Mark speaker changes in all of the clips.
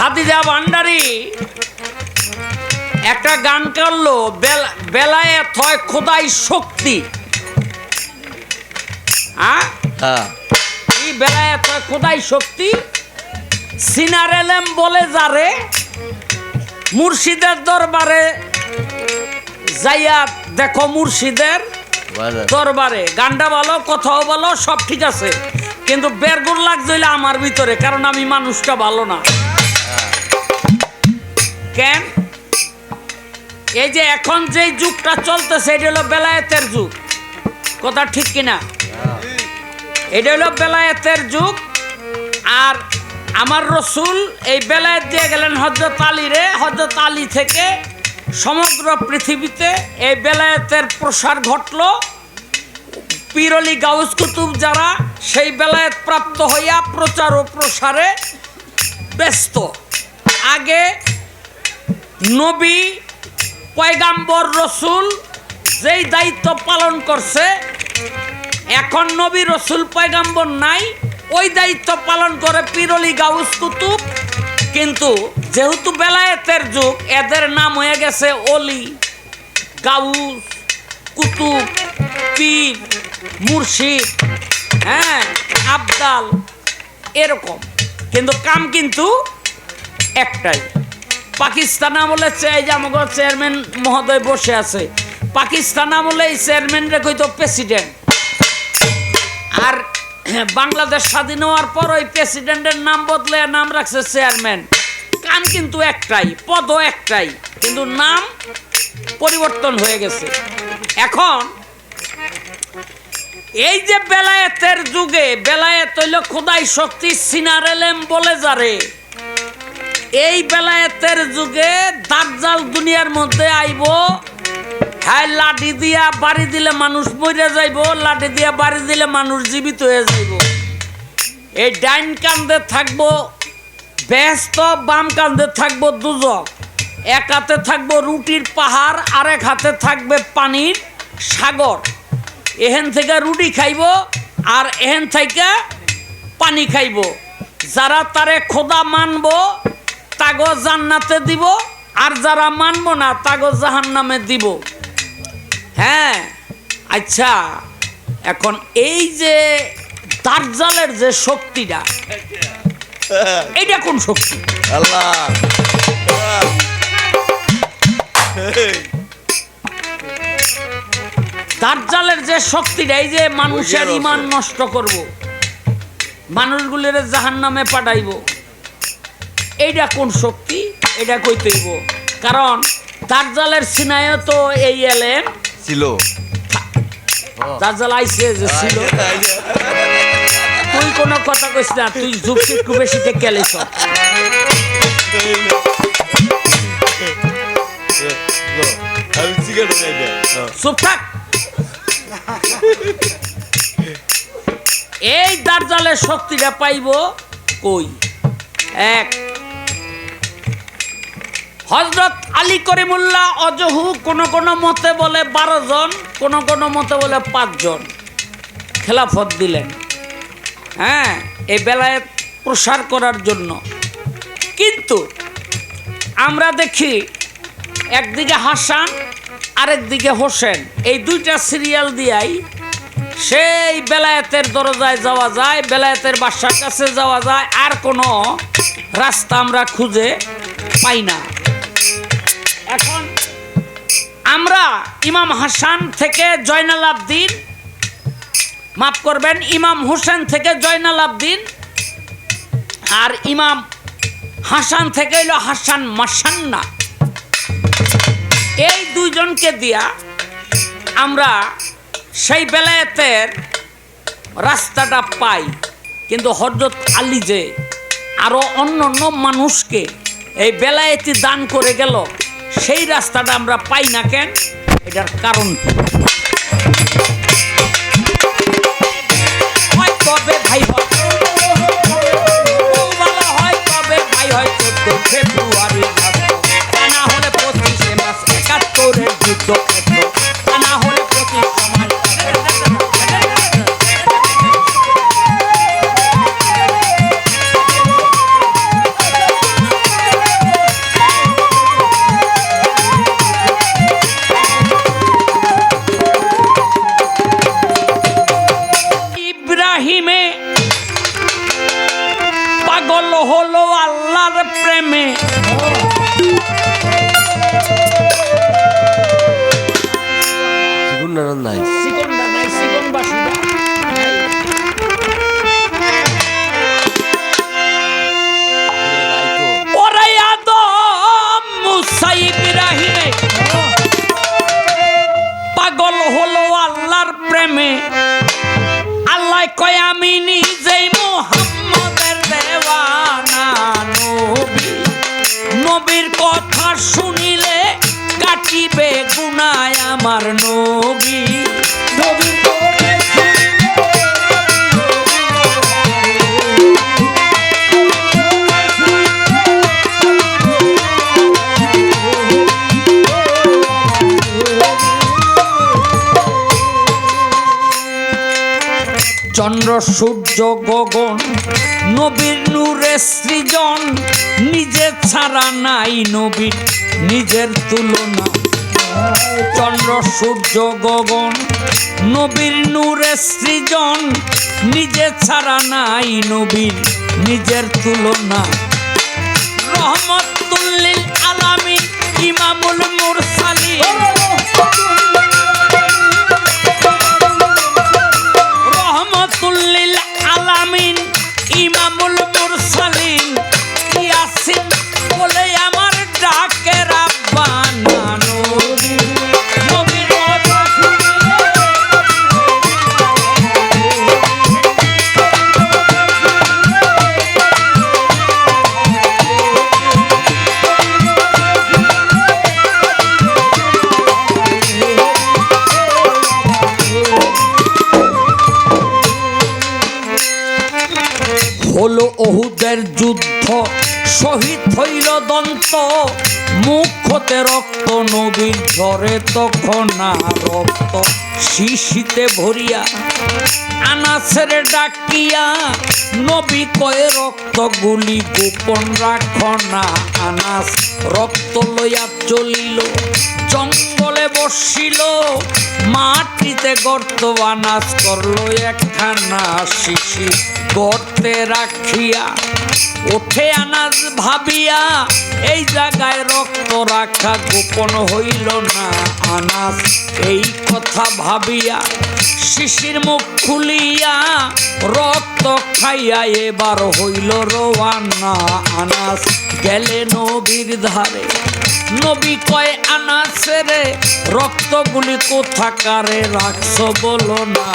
Speaker 1: খাদিজা ভান্ডারি। একটা গান করল বেল- বেলায় থয় খোদাই শক্তি। হ্যাঁ?
Speaker 2: হ্যাঁ।
Speaker 1: এই বেলায় থয় খোদাই শক্তি সিনার এলেম বলে যারে মুর্শিদের দরবারে যাইয়া দেখো মুর্শিদের দরবারে। গানটা ভালো কথাও ভালো সব ঠিক আছে। কিন্তু বেরগুর লাগছে হইলে আমার ভিতরে কারণ আমি মানুষটা ভালো না। কেন? এই যে এখন যে যুগটা চলতেছে, এটা হলো বেলায়েতের যুগ। কথা ঠিক কিনা? এটা হলো বেলায়েতের যুগ, আর আমার রসুল এই বেলায়েত দিয়ে গেলেন হজরত আলীরে হজরত আলী থেকে সমগ্র পৃথিবীতে এই বেলায়েতের প্রসার ঘটলো। পিরলি গাউস কুতুব যারা, সেই বেলায়েত প্রাপ্ত হইয়া প্রচার ও প্রসারে ব্যস্ত। আগে নবী পয়গাম্বর রসুল যেই দায়িত্ব পালন করছে, এখন নবী রসুল পয়গাম্বর নাই, ওই দায়িত্ব পালন করে পিরলি গাউস কুতুব কিন্তু যেহেতু বেলায়েতের যুগ, এদের নাম হয়ে গেছে অলি, গাউস, কুতুব, পীর, মুর্শিদ হ্যাঁ আবদাল, এরকম। কিন্তু কাম কিন্তু একটাই। পাকিস্তান আমলে এই যে আমাকে চেয়ারম্যান মহোদয় বসে আছে। পাকিস্তান আমলে এই চেয়ারম্যানরে কইতো প্রেসিডেন্ট। আর বাংলাদেশ স্বাধীন হওয়ার পর ওই প্রেসিডেন্টের নাম বদলে নাম রাখছে চেয়ারম্যান। কাম কিন্তু একটাই, পদও একটাই, কিন্তু নাম পরিবর্তন হয়ে গেছে। এখন এই যে বেলায়েতের যুগে, বেলায়েত হইল খোদাই শক্তি সিনারেলেম বলে যারে। এই বেলায়েতের যুগে দাজ্জাল দুনিয়ার মধ্যে আইব। হ্যাঁ লাঠি দিয়া বাড়ি দিলে মানুষ মরে যাইব, লাঠি দিয়া বাড়ি দিলে মানুষ জীবিত হয়ে যাইব। এই ডাইন কান্দে থাকব, ব্যস্ত বাম কান্দে থাকব দুজক। এক হাতে থাকব রুটির পাহাড় আর এক হাতে থাকবে পানির সাগর। এহেন থেকে রুটি খাইব আর এহেন থেকে পানি খাইব। যারা তারে খোদা মানব তাগো জান্নাতে দিব আর যারা মানব না তাগো জাহান নামে দিব। হ্যাঁ আচ্ছা এখন এই যে দার্জালের যে শক্তিটা এইটা কোন শক্তি?
Speaker 2: আল্লাহ।
Speaker 1: দার্জালের যে শক্তিটা এই যে মানুষের ইমান নষ্ট করব মানুষগুলির জাহান নামে পাঠাইব। এইটা কোন শক্তি? এটা কইতেইব কারণ দার্জালের সিনায় তো এই এলেন।
Speaker 2: ছিল।
Speaker 1: দার্জাল আইসে যে ছিল। তুই কোনো কথা কইস না তুই যুক্তি একটু বেশি থেকে গেলিস
Speaker 2: আমি সিগারেট
Speaker 1: চুপ থাক। এই দার্জালের শক্তিটা পাইব কই? এক হজরত আলী করিমুল্লাহ অজহু কোন কোন মতে বলে বারো জন, কোন কোন মতে বলে পাঁচজন খেলাফত দিলেন। হ্যাঁ এই বেলায় প্রসার করার জন্য। কিন্তু আমরা দেখি একদিকে হাসান, আরেকদিকে হোসেন। এই দুইটা সিরিয়াল দিয়াই সেই বেলায়েতের দরজায় যাওয়া যায়, বেলায়েতের বাসার কাছে যাওয়া যায়, আর কোনো রাস্তা আমরা খুঁজে পাই না। আমরা ইমাম হাসান থেকে জয়নাল আবদিন, মাফ করবেন, ইমাম হোসেন থেকে জয়নাল আবদিন আর ইমাম হাসান থেকে এলো হাসান মাসান্না। এই দুইজনকে দিয়া আমরা সেই বেলায়েতের রাস্তাটা পাই। কিন্তু হজরত আলী যে আরও অন্য অন্য মানুষকে এই বেলায়েতি দান করে গেল সেই রাস্তাটা আমরা পাই না কেন? এটার কারণ? হয় কবে ভাই হয়? ফেব্রুয়ারি না হলে পঁচিশে মাস একাত্তরের
Speaker 2: নাই
Speaker 1: গুনায় আমার নবী। চন্দ্র, সূর্য, গগন, নবীর নূরে সৃজন, নিজের ছাড়া নাই নবীর, নিজের তুলনা। চন্দ্র, সূর্য, গগন। নবীর নূরে সৃজন, নিজে ছাড়া নাই নবীর নিজের তুলনা। ইমামুল মুরসালিন। রহমতুল্লিল আলামিন ইমামুল মুরসালিন। ইয়াসিন অহুদের যুদ্ধ, শহীদ হইল দন্ত। মুখ হতে রক্ত, নবীর ঝরে তখন রক্ত শিশিতে ভরিয়া। আনাসের ডাকিয়া, নবী কয়ে রক্ত গুলি গোপন রাখ না। আনাস রক্ত লইয়া চলিল। জঙ্গলে বসিল, মাটিতে গর্ত আনাস করল একখানা শিশি। গর্তে রাখিয়া ওঠে আনাজ ভাবিয়া, এই জায়গায় রক্ত রাখা গোপন হইল না আনাস এই কথা ভাবিয়া শিশির মুখ খুলিয়া রক্ত খাইয়া এবার হইল রোয়ানা আনাস গেলে নবীর ধারে নবী কয় আনাসেরে রক্তগুলি কোথাকারে রাখছো বলো না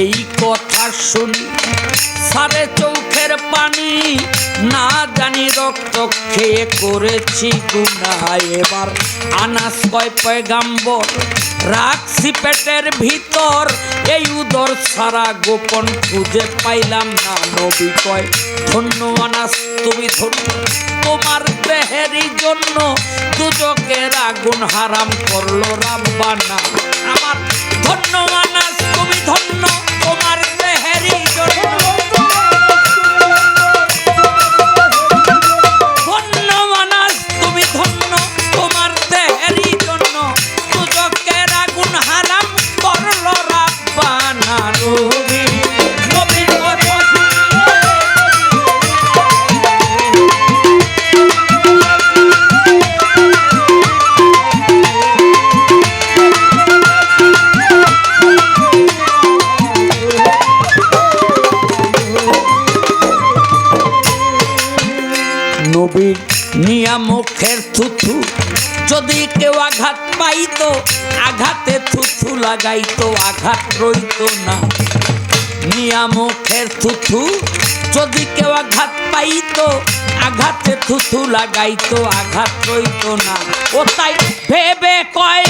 Speaker 1: এই কথা শুনি। সারে চৌখের পানি, না জানি রক্ত খেয়ে করেছি এবার আনাস কয়, পয়গাম্বর, রাখছি পেটের ভিতর এই উদর সারা গোপন খুঁজে পাইলাম না নবী কয়, ধন্য আনাস, তুমি ধন্য। তোমার দেহেরই জন্য দুচকের আগুন হারাম করল রাব্বানা। আমার ধন্য আনাস, তুমি ধন্য। পাইতো আঘাতে থুথু লাগাইতো, আঘাত রইত না। নিয়ামকের থুথু, যদি কেউ আঘাত পাইতো, আঘাতে থুথু লাগাইতো, আঘাত রইত না। ও তাই ভেবে কয়